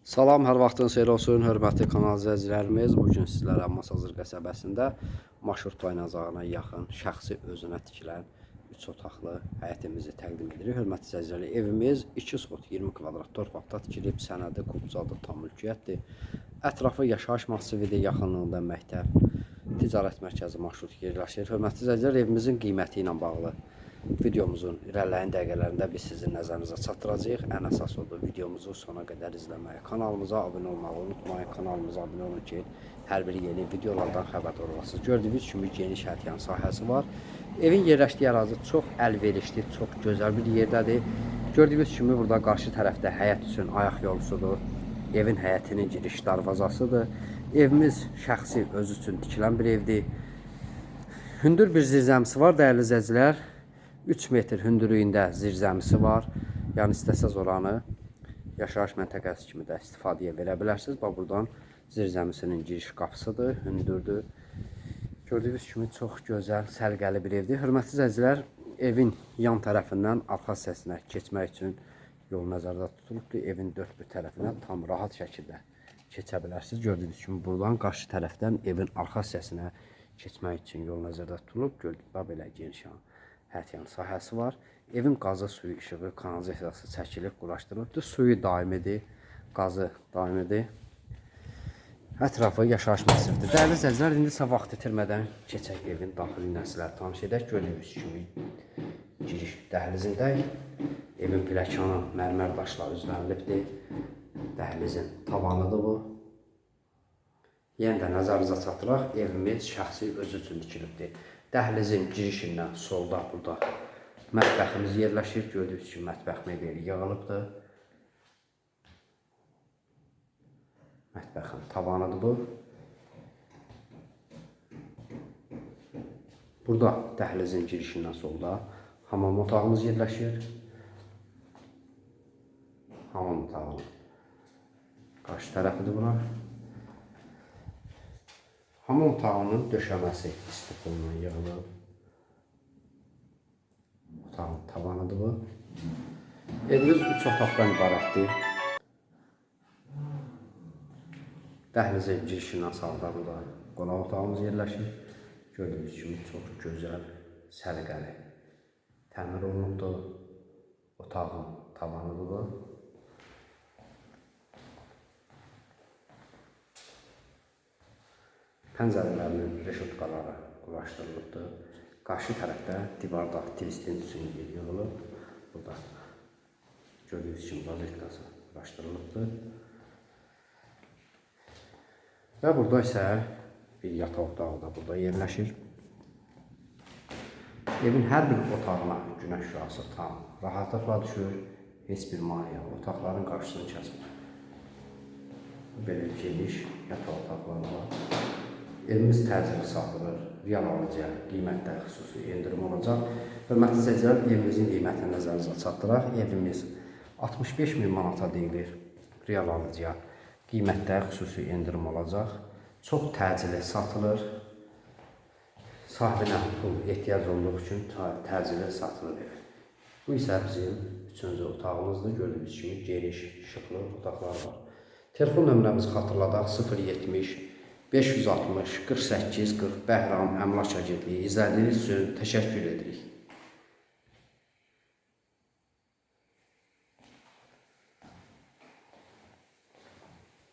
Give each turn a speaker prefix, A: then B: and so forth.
A: Salam, hər vaxtınız xeyir olsun, hörmətli kanal izləyicilərimiz. Bu gün sizlərə Masazır qəsəbəsində marşrut dayanacağına yaxın şəxsi özünə tikilən 3 otaqlı həyətimizi təqdim edirik. Hörmətli izləyicilər, evimiz 2 sot 20 kvadrat torpaqda tikilib, sənədi qubcadır, tam mülkiyyətdir. Ətrafı yaşayış massividir, yaxınlığında məktəb, ticarət mərkəzi marşrut yerləşir. Hörmətli izləyicilər, evimizin qiyməti ilə bağlı videomuzun irəliləyən dəqiqələrində biz sizin nəzərinizə çatdıracağıq. Ən əsas odur videomuzu sona qədər izləməyi, kanalımıza abunə olmağı unutmayın. Kanalımıza abunə olun ki, hər bir yeni videolardan xəbərdar olasınız. Gördüyünüz kimi geniş həyətyan sahəsi var. Evin yerləşdiyi ərazi çox əlverişli, çox gözəl bir yerdədir. Gördüyünüz kimi burada qarşı tərəfdə həyət üçün ayaq yolusudur. Evin həyətinin giriş darvazasıdır. Evimiz şəxsi özü üçün tikilən bir evdir. Hündür bir zirzəmisi var dəyərli izləyicilər. 3 metr hündürlüyündə zirzəmisi var. Yəni istəsəz oranı yaşayış məntəqəsi kimi də istifadəyə verə bilərsiniz. Bax buradan zirzəmisinin giriş qapısıdır, hündürdür. Gördüyünüz kimi çox gözəl, səliqəli bir evdir. Hörmətli izləyicilər, evin yan tərəfindən arxa hissəsinə keçmək üçün yol nəzərdə tutulubdur. Evin dörd bir tərəfindən tam rahat şəkildə keçə bilərsiniz. Gördüyünüz kimi buradan qarşı tərəfdən evin arxa hissəsinə keçmək üçün yol nəzərdə tutulub. Gördüyünüz belə geniş yan həyətyan sahəsi var. Evin qazı suyu işığı, kanalizasiyası çəkilib, quraşdırılıbdır. Suyu daimidir, qazı daimidir. Ətrafı yaşayış massividir. Dəyərli izləyicilər, indi isə vaxt itirmədən keçək evin daxili nəslər tanış edək. Gördüyünüz kimi giriş dəhlizində evin pləkanı mərmər daşlar üzlənilibdir. Dəhlizin tavanıdır bu. Yenə də nəzərinizə çatdıraq, evimiz şəxsi özü üçün tikilibdir. Dəhlizin girişindən solda burada mətbəximiz yerləşir. Gördüyünüz kimi mətbəx mebeli yığılıbdır. Mətbəxin tavanıdır bu. Burada dəhlizin girişindən solda hamam otağımız yerləşir. Hamam otağının qarşı tərəfidir bura. Hamam otağının döşəməsi istiqlundan yığılıb. Otağın tavanıdır bu. Evimiz üç otaqdan ibarətdir. Dəhlizin girişindən sağda burada qonaq otağımız yerləşir. Gördüyünüz kimi çox gözəl, səliqəli təmir olunubdur. Otağın tavanıdır bu. Pəncərələrinin reşotkaları quraşdırılıbdır. Qarşı tərəfdə divarda üçün yer yığılıb. Burada gördüyünüz kimi rozetkası quraşdırılıbdır. Və burada isə bir yataq otağı da burada yerləşir. Evin hər bir otağına günəş şüası tam rahatlıqla düşür. Heç bir maneə otaqların qarşısını kəsmir. Belə geniş yataq otaqları var. Evimiz təcili satılır. Real alıcıya qiymətdə xüsusi endirim olacaq. Hörmətli izləyicilər, evimizin qiymətini nəzərinizə çatdıraq. Evimiz 65 min manata deyilir real alıcıya. Qiymətdə xüsusi endirim olacaq. Çox təcili satılır. Sahibinə pul ehtiyac olduğu üçün təcili satılır ev. Bu isə bizim üçüncü otağımızdır. Gördüyünüz kimi geniş, işıqlı otaqlar var. Telefon nömrəmizi xatırladaq 070 560 48 40 Bəhram Əmlak Agentliyi izlədiyiniz üçün təşəkkür edirik.